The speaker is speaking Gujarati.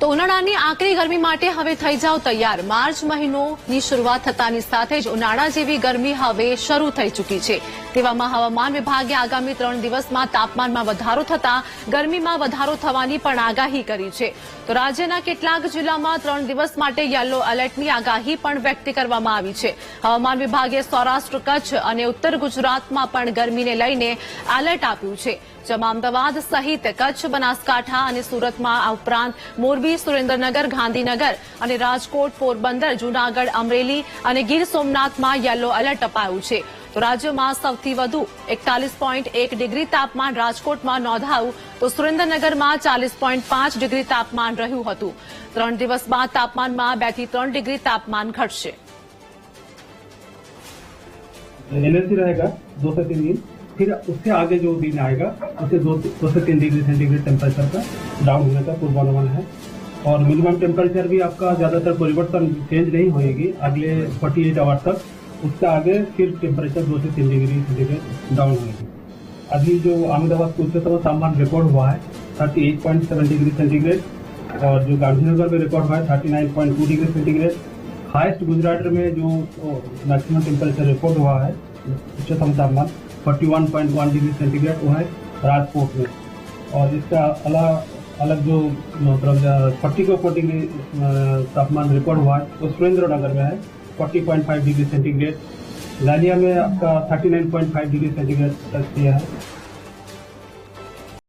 તો ઉનાળાની આકરી ગરમી માટે હવે થઈ જાવ તૈયાર. માર્ચ મહિનોની શરૂઆત થતાની સાથે જ ઉનાળા જેવી ગરમી હવે શરૂ થઈ ચૂકી છે. તેવામાં હવામાન વિભાગે આગામી ત્રણ દિવસમાં તાપમાનમાં વધારો થતાં ગરમીમાં વધારો થવાની પણ આગાહી કરી છે. તો રાજ્યના કેટલાક જિલ્લામાં ત્રણ દિવસ માટે યલો એલર્ટની આગાહી પણ વ્યક્ત કરવામાં આવી છે. હવામાન વિભાગે સૌરાષ્ટ્ર, કચ્છ અને ઉત્તર ગુજરાતમાં પણ ગરમીને લઈને એલર્ટ આપ્યું છે. જેમાં અમદાવાદ સહિત કચ્છ, બનાસકાંઠા અને સુરતમાં આ ઉપરાંત મોરબી સુરેન્દ્રનગર ગાંધીનગર અને રાજકોટ પોરબંદર જૂનાગઢ અમરેલી અને ગીર સોમનાથમાં યલો એલર્ટ અપાયું છે તો રાજ્યમાં સૌથી વધુ એકતાલીસ પોઈન્ટ એક ડિગ્રી તાપમાન રાજકોટમાં નોંધાયું તો સુરેન્દ્રનગરમાં ચાલીસ પોઈન્ટ પાંચ ડિગ્રી તાપમાન રહ્યું હતું ત્રણ દિવસ બાદ તાપમાનમાં બે થી ત્રણ ડિગ્રી તાપમાન ઘટશે एनर्जी रहेगा दो से तीन दिन फिर उससे आगे जो दिन आएगा उससे दो, दो से तीन डिग्री सेंटीग्रेड टेम्परेचर का डाउन होने का पूर्वानुमान है और मिनिमम टेम्परेचर भी आपका ज़्यादातर परिवर्तन चेंज नहीं होएगी, अगले 48 आवर तक। उससे आगे फिर टेम्परेचर दो से तीन डिग्री सेंटीग्रेड डाउन होगी अभी जो अहमदाबाद का उच्चतम तापमान रिकॉर्ड हुआ है thirty eight point seven degree centigrade और जो गांधीनगर में रिकॉर्ड हुआ है thirty nine point two degree centigrade highest Gujarat में जो मैक्सिमम टेम्परेचर रिकॉर्ड हुआ है, उच्चतम तापमान 41.1 डिग्री सेंटीग्रेड हुआ है, राजकोट में। और इसका अलग अलग जो मतलब फोर्टी को फोर्टी तापमान रिकॉर्ड हुआ है, वो सुरेंद्र नगर में है 40.5 डिग्री सेंटीग्रेड। लालिया में आपका 39.5 डिग्री सेंटीग्रेड तक किया है।